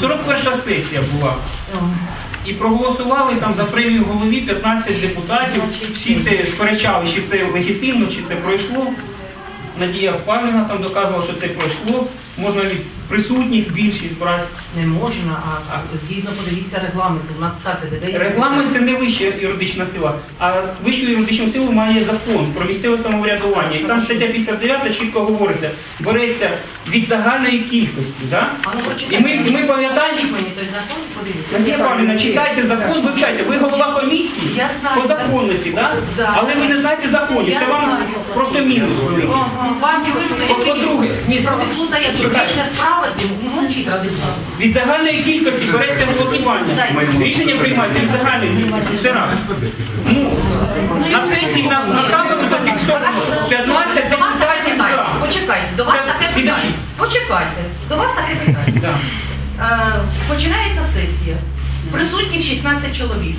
41 сесія була. І проголосували там за премію голові 15 депутатів. Всі це сперечали, чи це легітимно, чи це пройшло. Надія Павлівна там доказувала, що це пройшло. Можна від присутніх більшість брати. Не можна, а, а згідно подивіться регламент. У нас так іде. Регламент це не вища юридична сила, а вищу юридичну силу має закон про місцеве самоврядування. І там стаття 59 чітко говориться, береться від загальної кількості. Да? Ну, І ми, і ми пам'ятаємо, Покажіть мені той закон, подивіться. Надія Павлівна, читайте закон, вивчайте. Ви голова комісії Я знаю. по законності, да? Да. але ви не знаєте законів. Це вам просто мінус. Вам по-друге, ні, про публічне справи, ну, ради Бога. Від загальної кількості береться голосування. Рішення приймається від загальної кількості. Це раз. Ну, на сесії на, на табору зафіксовано 15 До вас таке депутатів за. Почекайте, до вас таке питання. Почекайте, до вас таке питання. Е, Починається сесія. Присутніх 16 чоловік.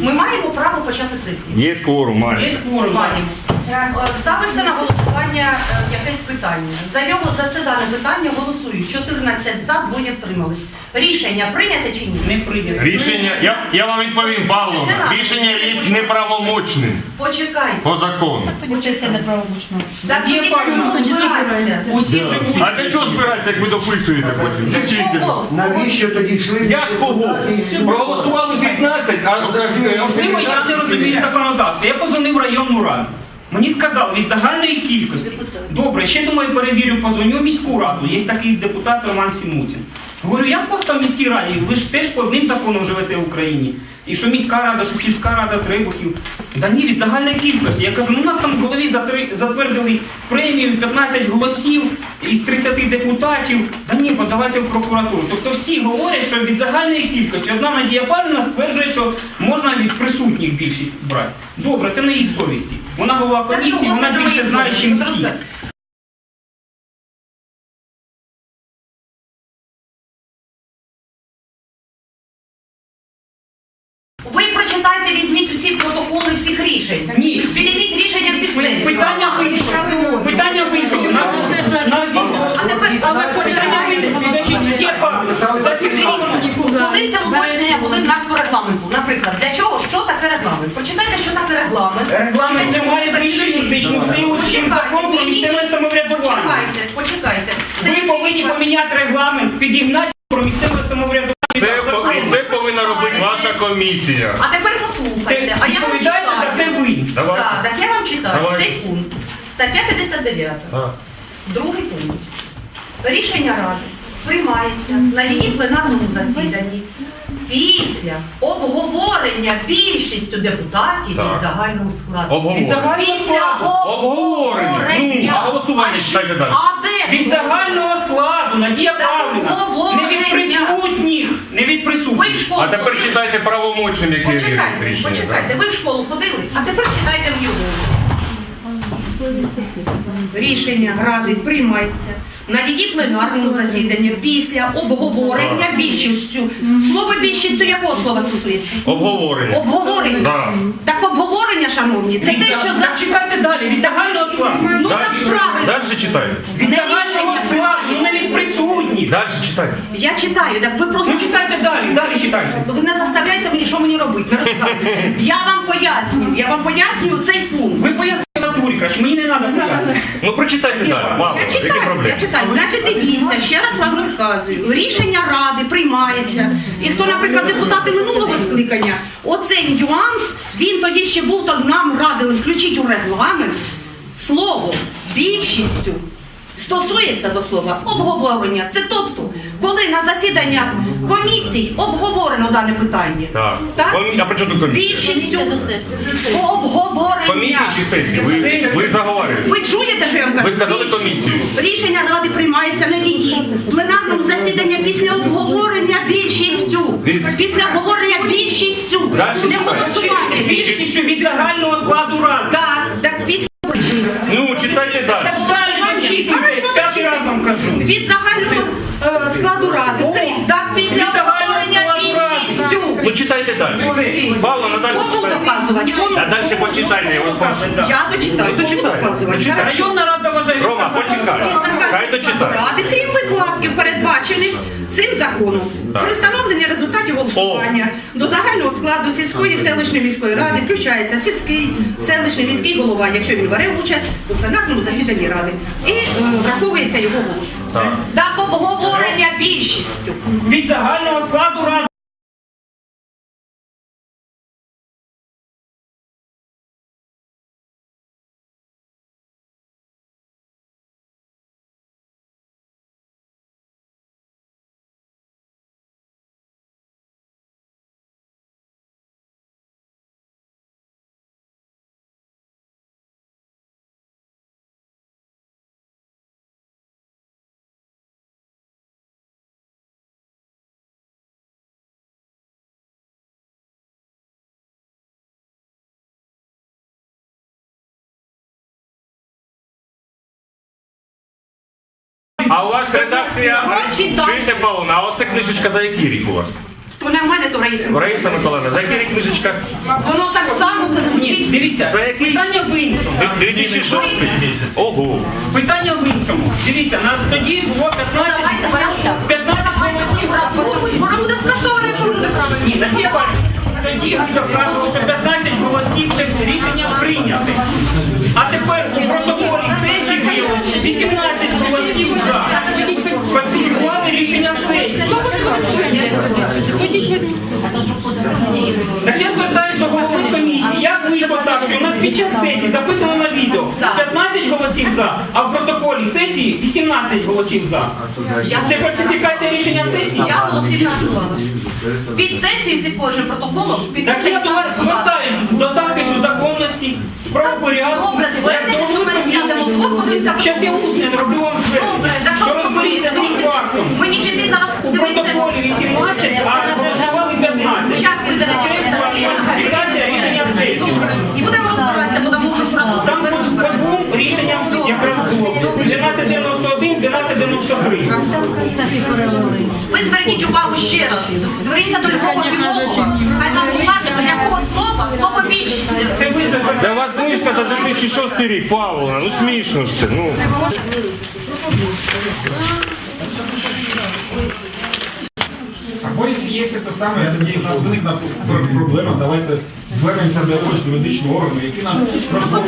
Ми маємо право почати сесію. Є кворум, Є має. кворум. Маємо. Е, Ставиться на голосування е, якесь питання. За нього за це дане питання голосують. 14 за, двоє втримались. Рішення прийняте чи ні? Не прийнято. Рішення, я, я вам відповім, Павловна, рішення є неправомочним Почекайте. по закону. Це. Так Є тоді не збиратися. Усі живуть. А для чого збирається, як ви дописуєте потім? Навіщо тоді йшли? Як кого? Проголосували 15, аж Можливо, я не розумію законодавство. Я позвонив в районну раду. Мені сказали від загальної кількості. Добре, ще думаю, перевірю, позвоню в міську раду. Є такий депутат Роман Сімутін. Говорю, як вас там в міській раді? Ви ж теж по одним законам живете в Україні. І що міська рада, що сільська рада Требухів. Да ні, від загальної кількості. Я кажу, ну у нас там в голові затвердили премію 15 голосів із 30 депутатів. Да ні, подавайте в прокуратуру. Тобто всі говорять, що від загальної кількості одна Надія Павлівна стверджує, що можна від присутніх більшість брати. Добре, це на її совісті. Вона голова комісії, вона більше знає, ніж всі. Підійміть рішення всіх сесій. Питання в іншому. Питання в іншому. На, на. А тепер Але питання в іншому. Підождіть, є пан. Зафіксовано. Коли це уточнення були в нас в регламенту? Наприклад, для чого? Що таке регламент? Почитайте, що таке регламент. Регламент не має більшу юридичну силу, чим закон про місцеве самоврядування. Почекайте, почекайте. Це Ви повинні поміняти регламент, підігнати про місцеве самоврядування. Це, по- це повинна робити ваша комісія. А тепер послухайте. Це А я вам відповідальність за це читаю. Давай. Так, так я вам читаю. Давай. Цей пункт. Стаття 59. А. Другий пункт. Рішення Ради приймається на її пленарному засіданні після обговорення більшістю депутатів Так. від загального складу. Від Обговорення. загального Після. Обговорення. Ну, а голосування читайте далі. А де? Від загального складу, Надія Так Павлівна. Не від обговорення. присутніх. Не від Ви в присутніх. школу А тепер ходили? читайте правомочним, яке Почекайте, рішення. почекайте. Ви в школу ходили, а тепер читайте в його. Рішення Ради приймається на її пленарному засіданні після обговорення більшістю. Слово більшістю якого слова стосується? Обговорення. Обговорення. Да. Так обговорення, шановні, це те, що за Читайте далі, від загального складу. Ну. Далі читайте. Від Не загального рішення складу, ну не від присутніх. Далі читайте. Я читаю, так ви просто Ну читайте далі, далі читайте. ви не заставляєте мені, що мені робити. Не розказуйте. Я вам пояснюю, я вам пояснюю цей пункт. Ви пояснили натурі, краще, мені не треба пояснити. Ну прочитайте далі. Мало, Я які читаю, я проблеми? читаю. Значить, дивіться, ще раз вам розказую. Рішення ради приймається. І хто, наприклад, депутати минулого скликання, оцей нюанс, він тоді ще був, то нам радили включити у регламент слово більшістю. Стосується до слова обговорення. Це тобто, коли на засіданнях комісій обговорено дане питання. Так. Комі- А при чому тут комісія? Більшістю обговорення. Комісії чи сесії? Ви, ви заговорюєте. Ви чуєте, що я вам кажу? Ви сказали комісію. Рішення ради приймається на її пленарному засіданні після обговорення більшістю. Після обговорення більшістю. Дальше Не читайте. голосування. Більшістю від загального складу ради. Так, так після Ну, читайте. Далі дочитуйте, п'ятий раз вам кажу. Від загального е, складу ради. Три, Так після оформлення. Ну читайте далі. Павло, на далі Кому читайте. доказувати? Кому? А далі почитайте, я вас прошу. Я дочитаю. Кому Дочитай. доказувати? Дочитай. Районна рада вважає. Рома, почекай. Хай дочитає. Ради, крім випадків, передбачених Цим законом Так. при встановленні результатів голосування до загального складу сільської селищної міської ради включається сільський селищний міський голова, якщо він бере участь у пленарному засіданні ради, і е, враховується його голос. Так. Та обговорення більшістю. Від загального складу ради. А у вас редакція чуєте, Павловна, а оце книжечка за який рік у вас? То не в мене, то Раїса. Раїса Миколаївна, за який рік книжечка? Воно так само це звучить. дивіться, За який? питання в іншому. 2006 місяць. Ого. Питання в іншому. Дивіться, нас тоді було 15, 15 голосів. Воно буде скасоване, якщо буде правильно. Ні, так я бачу. Тоді що 15 голосів це рішення прийняти. А тепер у протоколі сесії виявилося 18 голосів за. Фальсифікували рішення сесії. Так я звертаюся до голови. Як вийшло так, що у під час сесії записано на відео 15 голосів за, а в протоколі сесії 18 голосів за. Це фальсифікація рішення сесії? Я голосів не. Під сесією, під кожним протоколом, під Так я до вас звертаюсь до захисту законності, правопорядку. Добре, звернення до мене сядемо вдвох, Зараз я усне зроблю вам звернення. Ви зверніть увагу ще раз. Зверніться до любого філолога. Хай вам уважно, до якого слова, слово більшість. Це Та у вас книжка за 2006 рік, Павловна, ну смішно ж це, ну. Або якщо є те саме, тоді в нас виникла проблема, давайте звернемося до якогось юридичного органу, який нам просто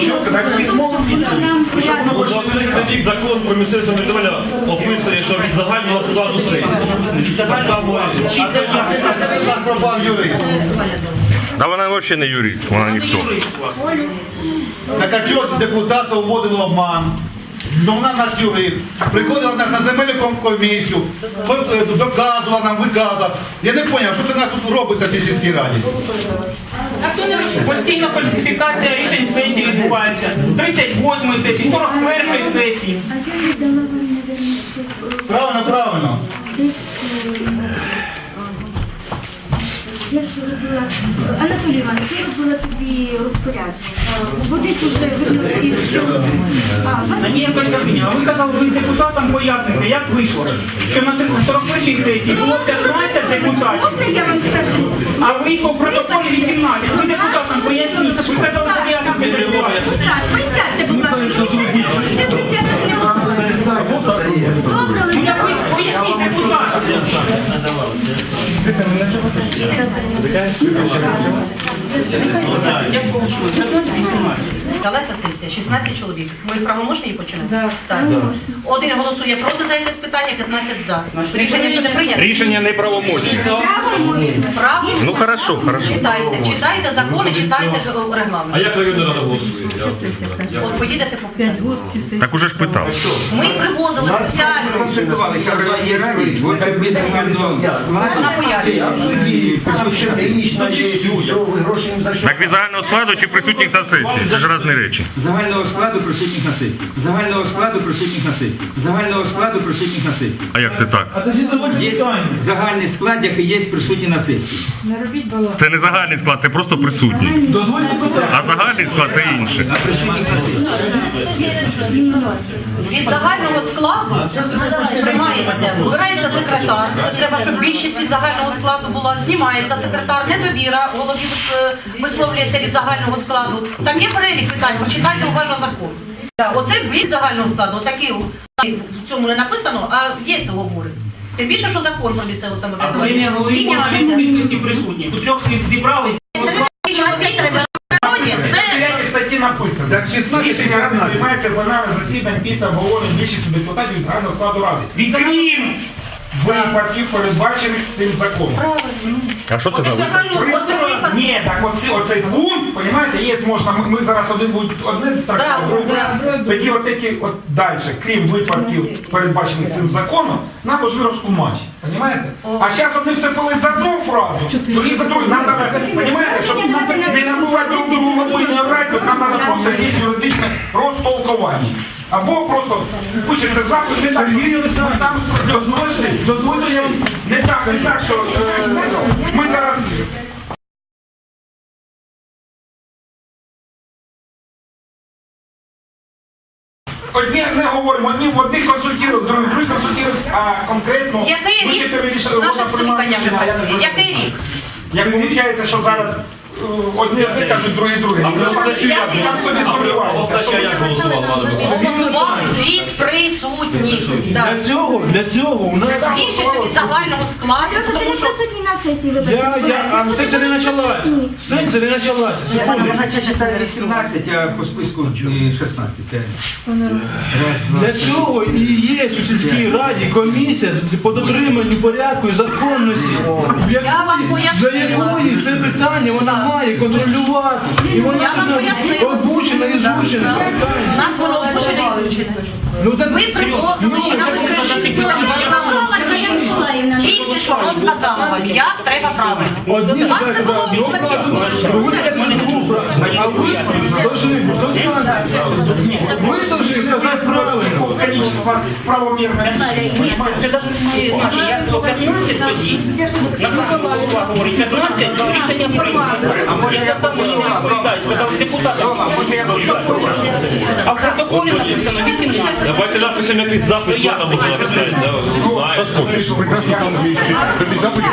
чітко дасть письмову відповідь, щоб ми Бо рік закон про місцеве самоврядування описує, що від загального складу сесії. Само Та вона взагалі не юрист, вона ніхто. Так а чого депутата вводили в обман? Що вона нас юрист, приходила нас на земельну комісію, доказувала нам, виказувала. Я не зрозумів, що це нас тут робиться в цій сільській раді. Постійна фальсифікація рішень сесії відбувається. 38 сесії, 41-ї сесії. Правильно, правильно. Я робила Анатолій Іванович, я робила тоді розпорядження. Водить уже видно На ній якось запиня. Ви казали, ви депутатам поясните, як вийшло, що на 41 сесії було 15 депутатів, можна я вам скажу? а вийшло в протоколі 18. Ви депутатам поясніть, ви казали, пояснити депутатам. Так, присядьте, будь ласка. Дивіться, я ж не можу. Добре, Ну як ви поясніть депутатам? Як вийшло? 15-18. Далася сесія, 16 чоловік. Ми правоможні її починаємо? Так. Один голосує проти за якесь питання, 15 за. Рішення ще не прийнято. Рішення неправомочне. Право? Ну хорошо, хорошо. Читайте, читайте закони, читайте регламент. А як районна рада голосує? От поїдете по 5 Так уже ж питав. Ми привозили спеціально. консультувалися в От від Вона пояснює. Так від загального складу чи присутніх на сесії? Це ж різні речі. загального складу присутніх на сесії. Загального складу присутніх на сесії. Загального складу присутніх на сесії. А як це так? Є загальний склад, який є присутній на сесії. Це не загальний склад, це просто присутній. А загальний склад це інше. А присутніх на сесії. Від загального складу приймається, вибирається секретар. Це треба, щоб більшість від загального складу була. Знімається секретар, недовіра голові висловлюється від загального складу. Там є перелік питань, почитайте уважно закон. Оце від загального складу, отакі в цьому не написано, а є говорить. Тим більше, що закон про місцеве самоврядування. Змінявся. кількості присутніх, трьох зібрались, Це 9 статті написано. Так 16 Рішення ради 15. приймається пленарне засідання після обговорення більшістю депутатів від загального складу ради. відкрім! Випадків, передбачених цим законом. А що це за випадок? Ні, так оці, оцей пункт, понимаете, можна, ми, ми зараз один будуть одне Да, трактувати, друге. да. Тоді от такі, от далі, крім випадків, передбачених цим законом, нам важливо розкумачити, понимаете? А зараз вони все пили за одну фразу, тоді за другу, нам треба, понимаете, щоб не набувати друг другу не обрати, нам треба просто якесь юридичне розтолкування. Або просто пишеться запит, не так, що там дозвольте, дозвольте, я вам- не так, не так, що е, ми зараз Одні не говоримо, одні в одних консультують, з других других консультують, а конкретно Який вирішили рік чотири рішення скликання а я не працює? Який рік? Як виходить, що зараз одні одні кажуть, другі другі. А Я просто сам собі А сумніваюся. Голосував, Голосував від присутніх. Для цього, для цього у нас Більшість від загального складу, тому не що присутній на сесії, вибачте. я, я, а сесія не почалась. Сесія не почалася. Секунду. Вона читає 18, а по списку е, 16. е. Раз, два, Для цього і є у сільській раді комісія по дотриманню порядку і законності, для Я вам для пояснила. якої це питання вона має контролювати. І вона обучена і звучена у нас воно обучена і звучить. Ну, так, Ви привозили, чи нам Миколаївна. Тільки що розказала вам, як треба правильно. Одні Вас не скажуть було одну можливості фразу, говорити. другу кажуть другу фразу. А ви должны достанете. Ви должны сказати правильно. Конечно, правомірне Ні, це, це навіть не значить. Я до 15 тоді, наприклад, голова говорить 15, рішення прийнято. А може я там мені не відповідаю, сказав депутат. А в протоколі написано 18. Давайте напишемо якийсь запит, там буде написати. да, Сашко, ти ж прекрасно там вмієш. Тобі запит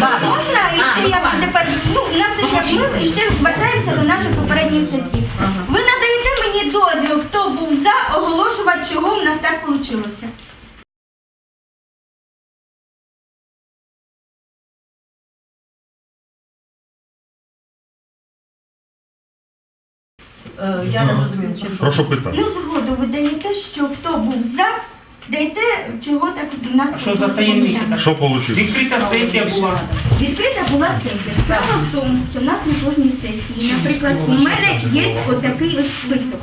Так, можна і ще я вам тепер, ну, у нас ще ми ще вважаємося до наших попередніх сесій. Ви надаєте мені дозвіл, хто був за, оголошувати, чого в нас так вийшло. Е, Я не зрозуміла, чи що. Прошу питання. Ну, згоду ви даєте, що хто був за, даєте, чого так у нас А що за таємниця така? Що вийшло? Відкрита сесія була. Відкрита була сесія. Справа в тому, що в нас на кожній сесії, наприклад, у мене є отакий ось список.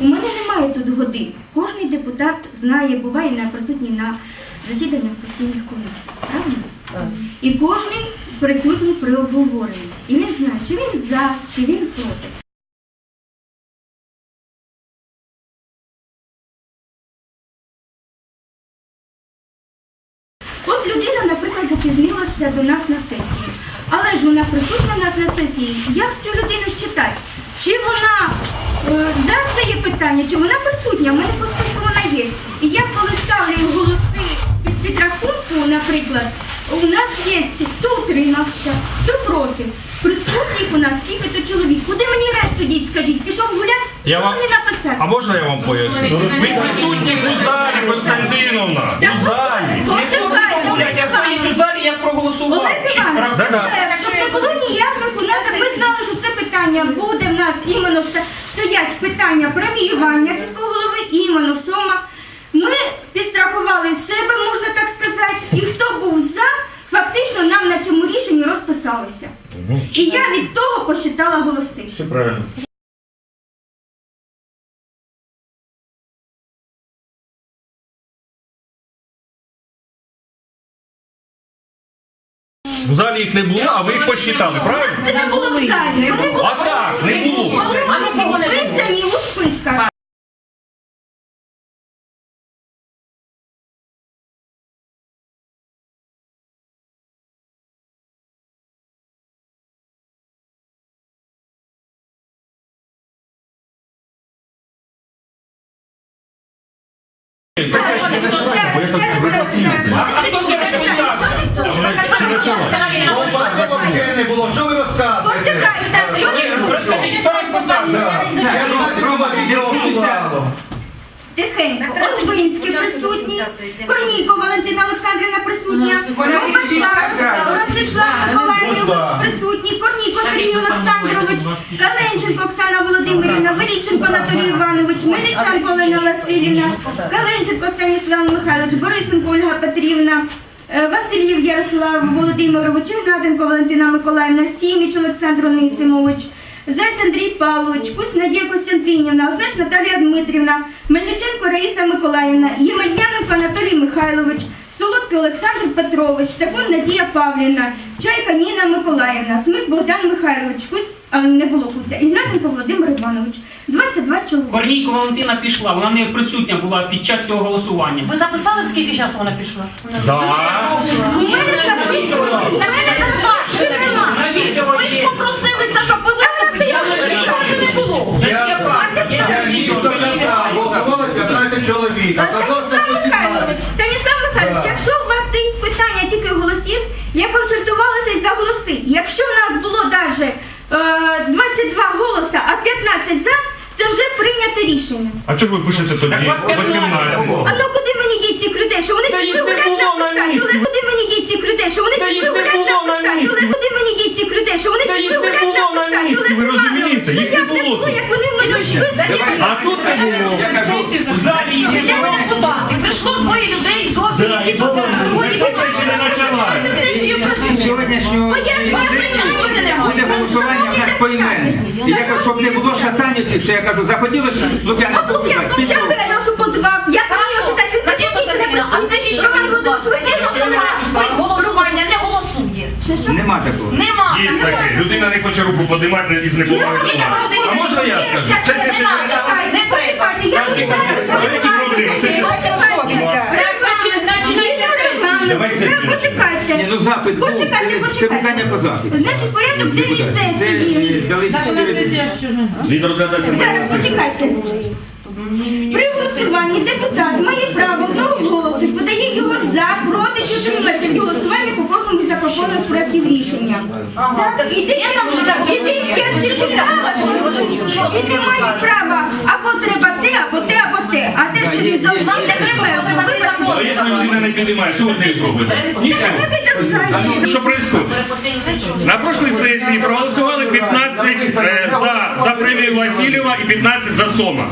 У мене немає тут годин. Кожний депутат знає, буває на присутній на засіданнях постійних комісій. Правильно? І кожний присутній при обговоренні. І не знає, чи він за, чи він проти. От людина, наприклад, запізнилася до нас на сесію. Але ж вона присутня в нас на сесії. Як цю людину считати? Чи вона е, за це є питання, чи вона присутня? У мене по списку вона є. І я коли ставлю голоси під підрахунку, наприклад, у нас є хто утримався, хто проти. Присутніх у нас скільки то чоловік. Куди мені решту діть, скажіть? Пішов гуляти? Я Що вам- мені написати? А можна я вам поясню? Ви присутні у залі, Константиновна. У залі. Я в залі, як проголосував. Олег Іванович, Да-да. тепер, щоб не було ніяких у нас, ви знали, що це питання буде в нас іменно стоять питання преміювання сільського голови іменно Сома. Ми підстрахували себе, можна так сказати, і хто був за, фактично нам на цьому рішенні розписалися. І я від того посчитала голоси. Все правильно. В залі їх не було, а ви їх посчитали, правильно? Це не було в залі. Вони були А так, не було. Вони вписані у списках. А хто це розписав? Бачимо, взагалі не було. Що ви розказуєте? Почекайте, Розкажіть, хто розписав? Я не бачу, відео. Тихенько, Олбинський присутній, Корнійко Валентина Олександрівна присутня, Новопостар, Ростислав Миколаївич присутній, Корнійко Сергій Олександрович, Каленченко Оксана Володимирівна, Веліченко Анатолій Іванович, Мельниченко Олена Васильівна, Каленченко Станіслав Михайлович, Борисенко Ольга Петрівна, Васильєв Ярослав Володимирович, Ігнатенко Валентина Миколаївна, Сіміч Олександр Онисимович, Зець Андрій Павлович, Кусь Надія Костянтинівна, Оснач Наталія Дмитрівна, Мельниченко Раїса Миколаївна, Ємельяненко Анатолій Михайлович, Солодкий Олександр Петрович, Такун Надія Павлівна, Чайка Ніна Миколаївна, Смик Богдан Михайлович, Куць, а не було Куця, Ігнатенко Володимир Іванович. 22 чоловіка. Корнійко Валентина пішла, вона не присутня була під час цього голосування. Ви записали, в скільки часу вона пішла? Да. У мене записано. На мене відео Ви ж є. попросилися, щоб ви виступили, що не було. Є Я, правда, є я відео. лічно казав, голосувало 15 чоловік, а казав Станіслав це 18. Михайлович, Станіслав Михайлович, Так. якщо у вас стоїть питання тільки голосів, я консультувалася й за голоси. Якщо в нас було навіть е, 22 голоса, а 15 за, це вже прийняте рішення. А чого ви пишете тоді Так 18? А ну куди мені діть цих людей? Що вони Та пішли їх не гуляти було на на місці. Куди мені діть цих людей? Що вони Та пішли їх не гуляти було на посаді? місці. Куди мені діть цих людей? Що вони Та пішли їх не гуляти було на посаді? місці, ви розумієте? Їх не було було, тут. як вони мене А тут не було. В залі є. Я не. І прийшло двоє людей зовсім, які тут Сесія ще не почалась. з сьогоднішнього буде в. І я кажу, щоб не було шатанівців, що я кажу, захотіли Лук'яна А тут я побігати, я пішов. Берешу позвав, я кажу, так він Надія Костянтинівна, а скажіть, що ви будете голосування не голосує? Нема такого. Нема. Є таке. Людина не хоче руку подимати і з Ну. А можна я скажу? Ще не Не треба. Я Каждый говорит, говорите, Давай сесію. Ні, Почекайте. ну запит був. Почекайте, Це- Це почекайте. питання по запиту. Значить, порядок денний Депутат. Це сесії. е, дали. Він розглядається Зараз почекайте. При голосуванні депутат має право одного голосу подає його за, проти чи утримується від голосування по кожному запропонованих проєктів рішення. Так, і і ти ще читала, що він не має права або треба те, або те, або те. А те, що він завжди не треба, А якщо людина не підіймає, що ви з нею зробите? Нічого. Що відбувається? На прошлій сесії проголосували 15 е, за, за премію Васильєва і 15 за Сома.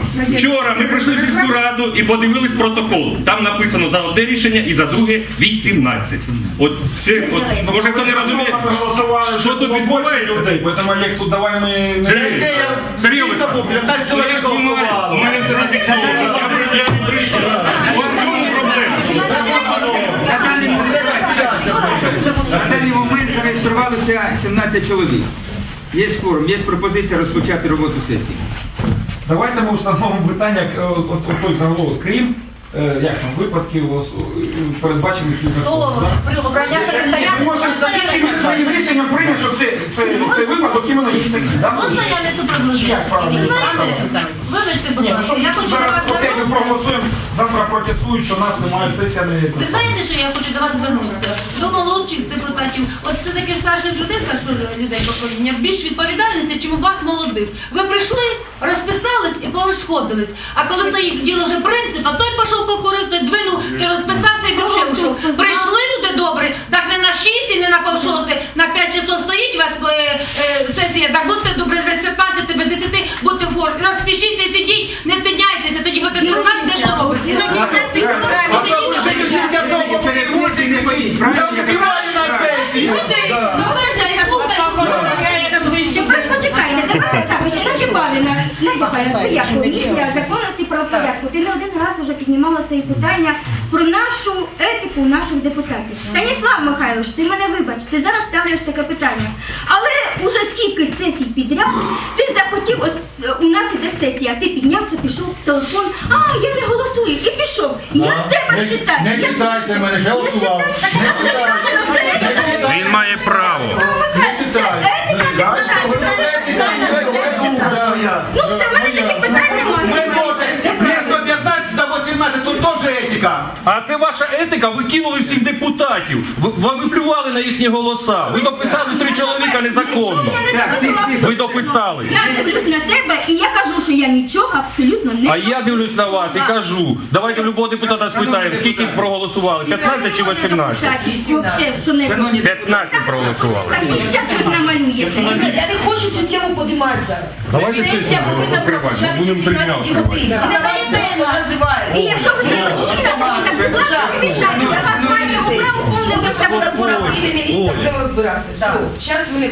Вчора ми прийшли в сільську раду і подивились протокол. Там написано за одне рішення і за друге 18. От все, от, може хто не розуміє, що тут відбувається? людей, поэтому як тут давай ми не... Сергій, Сергій Олександрович, 15 чоловік я знімаю, у мене все зафіксовано, я приділяю прийшов. От в чому проблема? На даний момент- На даний момент зареєструвалося 17 чоловік. Є форум, є пропозиція розпочати роботу сесії. Давайте ми встановимо питання, е, от, от, от той заголовок, крім е, як там, випадків ос- е, передбачених цим законом. Да? при обрання секретаря Ми можемо своїм рішенням прийняти, що це, це, це випадок іменно їх такий. Да? Можна я не? Як правильно? Знаєте, вибачте, будь Ні, ну ласка, я хочу до зараз вас ми проголосуємо, завтра протестують, що нас немає сесія не Ви знаєте, що я хочу до вас звернутися? До молодших депутатів. От все таки старших людей, старших людей покоління, більш відповідальності, чим у вас молодих. Ви прийшли, розписались і порозходились. А коли стоїть діло вже принцип, а той пішов покурив, той двинув, той розписався і взагалі ушов. Прийшли люди добрі, так не на 6 і не на полшости, на 5 часов стоїть у вас е, е, сесія, так будьте добрі, без 15, без 10, будьте в формі. Розпишіться і сидіть, не тиняйтеся, тоді будете де що робити. Ну, Я вбиваю на сесії. Порядку, законності правопорядку. Ти не один раз вже піднімала це питання про нашу етику наших депутатів. Станіслав Михайлович, ти мене вибач, ти зараз ставляєш таке питання. Але уже скільки сесій підряд ти захотів, ось е, у нас іде сесія, а ти піднявся, пішов телефон, а я не голосую, і пішов. Я А? тебе Не- читаю. Не читайте мене, ще читайте. Не читайте. Він має право. Не читайте. Ну, етика. А це ваша етика, ви кинули всіх депутатів. Ви, ви плювали на їхні голоса. Ви дописали три чоловіка незаконно. Ви дописали. Я дивлюсь на тебе і я кажу, що я нічого абсолютно не А я дивлюсь на вас і кажу, давайте любого депутата спитаємо, скільки проголосували, 15 чи 18? Вообще, що не 15 проголосували. Так щось. Я не хочу цю тему підіймати зараз. Давайте сесію повинна покривати, будемо три дня 17 І не якщо ви ще розумієте, так будь ласка, не мішайте. За вас маємо право повне без Прокуратура міліція, будемо розбиратися. Зараз вони